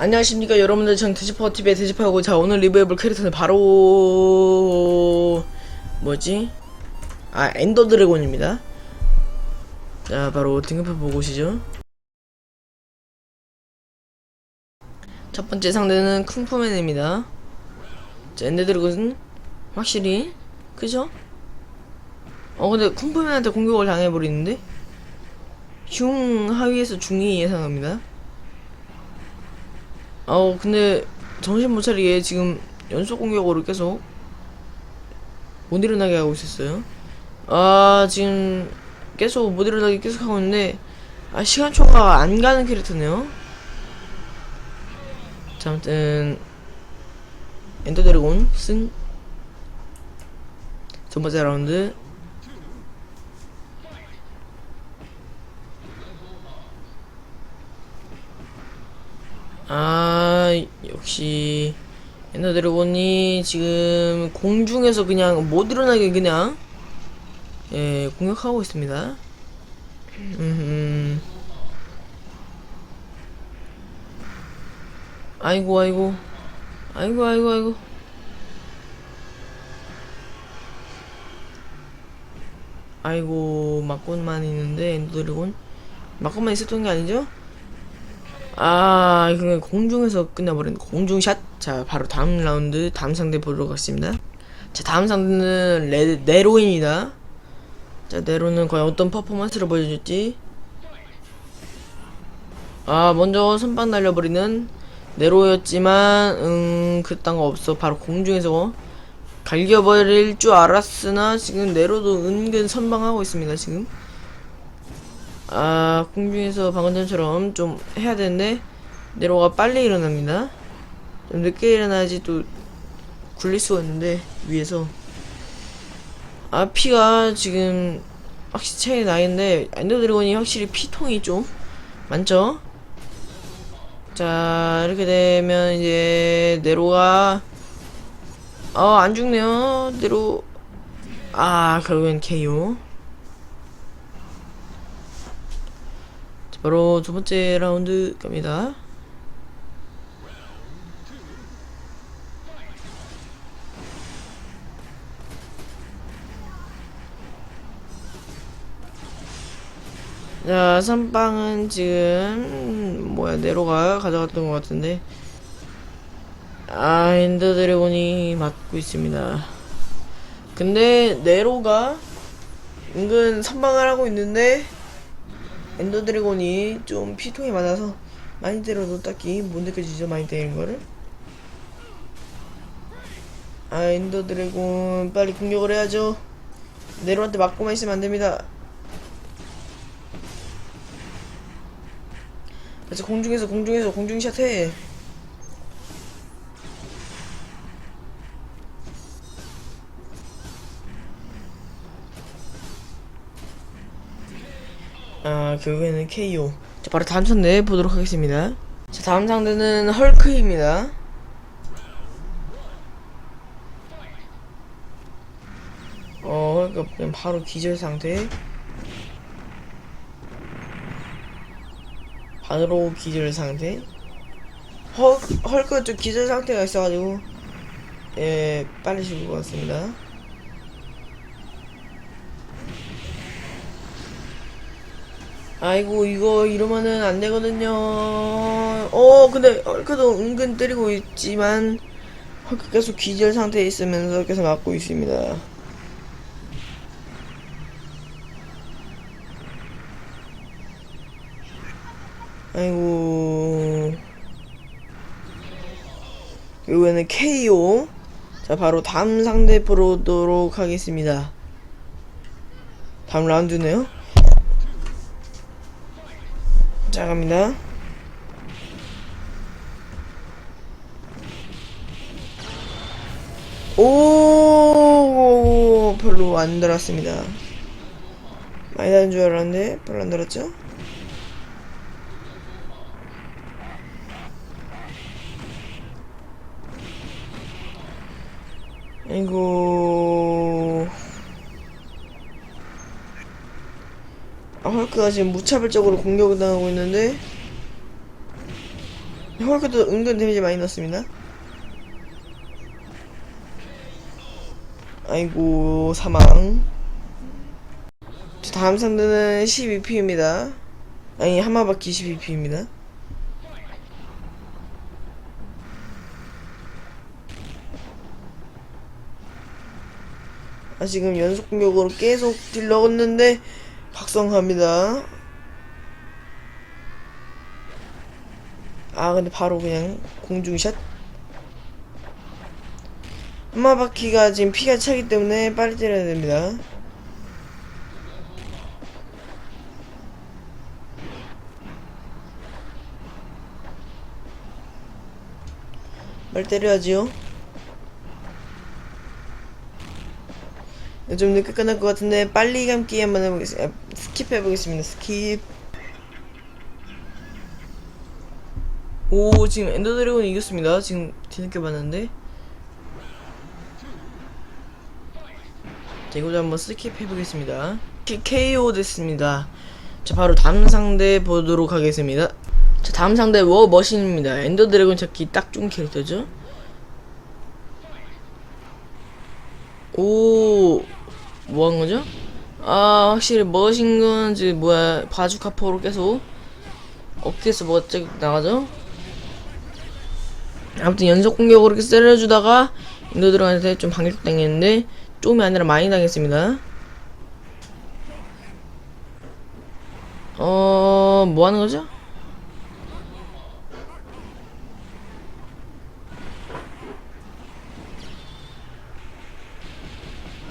안녕하십니까 여러분들. 전 데지퍼TV의 데지퍼하고 자 오늘 리뷰해볼 캐릭터는 바로 뭐지? 아 엔더 드래곤입니다. 자 바로 등급해보고 오시죠. 첫 번째 상대는 쿵푸맨입니다. 자 엔더 드래곤은 확실히 그죠? 어 근데 쿵푸맨한테 공격을 당해버리는데? 중 하위에서 중위 예상합니다 어 근데 정신 못 차리게 지금 연속 공격으로 계속 못 일어나게 하고 있었어요. 아 지금 계속 못 일어나게 계속 하고 있는데 아 시간초가 안 가는 캐릭터네요. 자 아무튼 엔더 드래곤 승. 첫 번째 라운드 아 역시 엔더 드래곤이 지금 공중에서 그냥 못 일어나게 그냥 예 공격하고 있습니다. 음 아이고 아이고 아이고 아이고 아이고 아이고 막곤만 있는데 엔더 드래곤 막곤만 있었던 게 아니죠? 아, 이거 공중에서 끝나버린 공중샷. 자, 바로 다음 라운드, 다음 상대 보도록 하겠습니다. 자, 다음 상대는 레, 네로입니다. 자, 네로는 과연 어떤 퍼포먼스를 보여줄지. 아, 먼저 선빵 날려버리는 네로였지만, 음, 그딴 거 없어. 바로 공중에서 갈겨버릴 줄 알았으나, 지금 네로도 은근 선방하고 있습니다, 지금. 아 공중에서 방금 전처럼 좀 해야 되는데 네로가 빨리 일어납니다. 좀 늦게 일어나야지 또 굴릴 수가 있는데 위에서. 아 피가 지금 확실히 차이 나는데 엔더 드래곤이 확실히 피통이 좀 많죠? 자 이렇게 되면 이제 네로가 어 안 죽네요. 네로 아 결국엔 KO 바로 두 번째 라운드 갑니다. 자, 선빵은 지금 뭐야 네로가 가져갔던 것 같은데 아 엔더 드래곤이 맞고 있습니다. 근데 네로가 은근 선방을 하고 있는데 엔더 드래곤이 좀 피통이 많아서 많이 때려도 딱히 못 느껴지죠 많이 때리는 거를? 아 엔더 드래곤 빨리 공격을 해야죠. 네로한테 맞고만 있으면 안됩니다. 그래서 공중에서 공중에서 공중샷 해 아 결국에는 KO 자 바로 다음 상대 보도록 하겠습니다. 자 다음 상대는 헐크입니다. 어 헐크 그냥 바로 기절 상태. 바로 기절 상태. 헐, 헐크 좀 기절 상태가 있어가지고 예 빨리 죽을 것 같습니다 아이고 이거 이러면은 안 되거든요. 어 근데 헐크도 은근 때리고 있지만 계속 기절 상태에 있으면서 계속 맞고 있습니다. 아이고 결국에는 KO 자 바로 다음 상대 보도록 하겠습니다. 다음 라운드네요. 자 갑니다. 오 별로 안 들었습니다. 많이 다른 줄 알았는데 별로 안 들었죠? 아이고 아, 헐크가 지금 무차별적으로 공격을 당하고 있는데 헐크도 은근 데미지 많이 넣습니다. 아이고 사망. 자, 다음 상대는 12p입니다. 아니 하마바퀴 12p입니다. 아 지금 연속 공격으로 계속 딜 넣었는데 각성합니다. 아 근데 바로 그냥 공중샷? 한마바퀴가 지금 피가 차기 때문에 빨리 때려야 됩니다. 빨리 때려야지요 좀 늦게 끝날 것 같은데 빨리 감기 한번 해보겠습니다. 아, 스킵 해보겠습니다. 스킵. 오 지금 엔더 드래곤 이겼습니다. 지금 뒤늦게 봤는데. 자 이거도 한번 스킵 해보겠습니다. KO 됐습니다. 자 바로 다음 상대 보도록 하겠습니다. 자 다음 상대 워 머신입니다. 엔더 드래곤 찾기 딱 좋은 캐릭터죠? 오 뭐 한 거죠? 아 확실히 머신건 지금 뭐야 바주카포로 계속 어깨에서 뭐가 쫙 나가죠? 아무튼 연속 공격으로 이렇게 때려주다가 인도들한테 좀 반격 당했는데 좀이 아니라 많이 당했습니다. 어, 뭐 하는 거죠?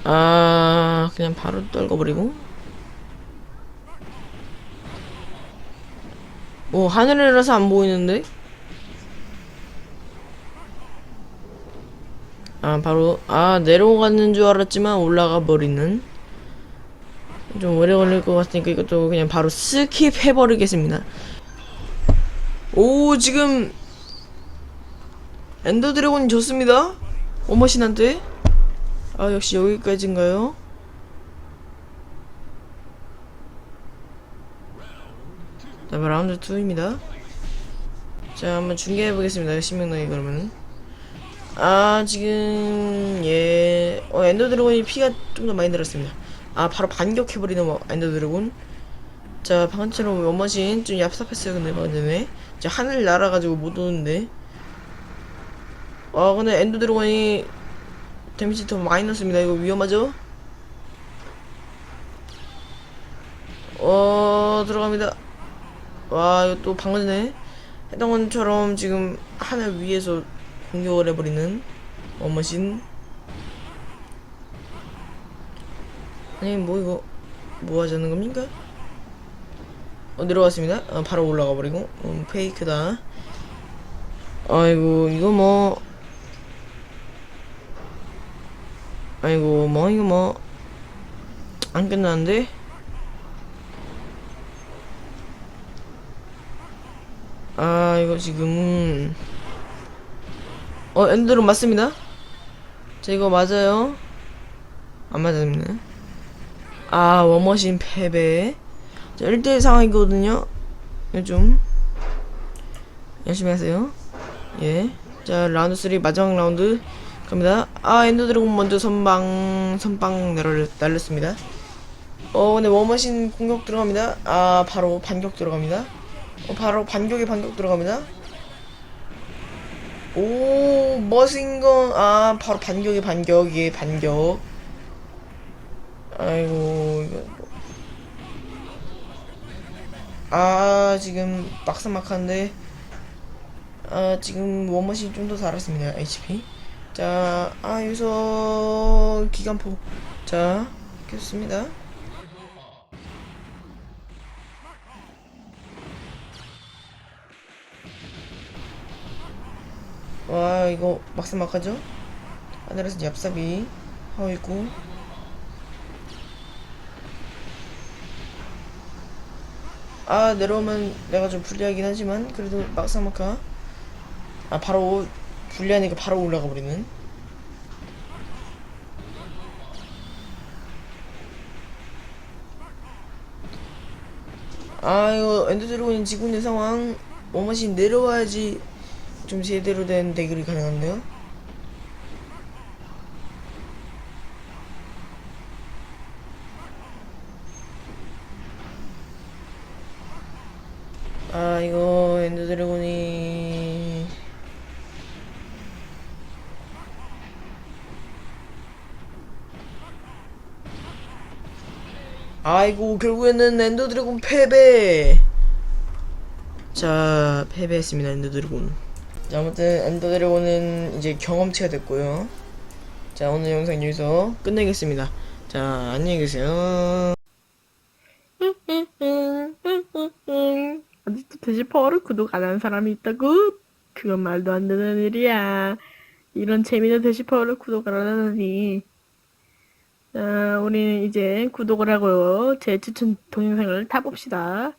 아, 그냥 바로 떨궈버리고. 뭐, 하늘이라서 안 보이는데? 아 바로 아 내려가는 줄 알았지만 올라가 버리는 좀 오래 걸릴 것 같으니까 이것도 그냥 바로 스킵 해버리겠습니다 오 지금 엔더 드래곤이 좋습니다 오머신한테 아 역시 여기까지인가요? 자 라운드 2입니다. 자 한번 중계해 보겠습니다. 10명 나이 그러면은. 아 지금 예. 어, 엔더 드래곤이 피가 좀 더 많이 들었습니다. 아 바로 반격해버리는 뭐, 엔더 드래곤. 자 방금처럼 원머신 좀 얍삽했어요 근데 방금 전에. 자 하늘 날아가지고 못 오는데. 아 근데 엔더 드래곤이 데미지 더 많이 넣습니다. 이거 위험하죠? 어 들어갑니다 와 이거 또 방금 전에 했던 것처럼 지금 하늘 위에서 공격을 해버리는 원머신. 아니 뭐 이거 뭐 하자는 겁니까? 어 내려왔습니다. 아, 바로 올라가 버리고. 음, 페이크다. 아이고 이거 뭐. 아이고 뭐 이거 뭐. 안 끝나는데 아 이거 지금. 어 엔드로 맞습니다. 자 이거 맞아요. 안 맞습니다 아 워머신 패배. 자 1대1 상황이거든요. 이거 좀 열심히 하세요. 예자 라운드 3 마지막 라운드 갑니다. 아 엔더 드래곤 먼저 선방 선빵 내려 날렸습니다. 어 근데 워머신 공격 들어갑니다. 아 바로 반격 들어갑니다 어 바로 반격에 반격 들어갑니다 오 머신건 아 바로 반격에 반격에 반격 아이고 이거 뭐. 아 지금 막상막한데 아 지금 원머신 좀 더 달았습니다 HP 자, 아, 여기서 기관포. 자, 켰습니다. 와, 이거 막상 막하죠? 하늘에서 얍삽이 하고 있고. 아, 내려오면 내가 좀 불리하긴 하지만, 그래도 막상 막하. 아, 바로 불리하니까 바로 올라가 버리는. 아 이거 엔더 드래곤이 지고 있는 상황 워머신 내려와야지 좀 제대로 된 대결이 가능한데요? 아 이거 엔더 드래곤이 아이고 결국에는 엔더 드래곤 패배 자 패배했습니다 엔더 드래곤 자 아무튼 엔더 드래곤은 이제 경험치가 됐고요 자 오늘 영상 여기서 끝내겠습니다 자 안녕히 계세요 아직도 데시퍼를 구독 안 한 사람이 있다고? 그건 말도 안 되는 일이야. 이런 재미있는 데시퍼를 구독을 안 하다니. 자, 우리는 이제 구독을 하고 제 추천 동영상을 타봅시다.